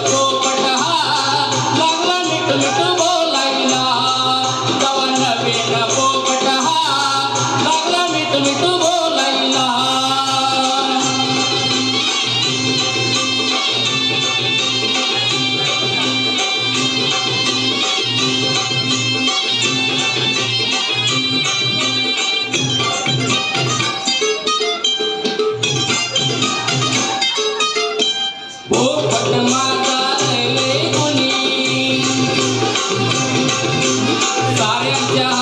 Lord. साऱ्यांच्या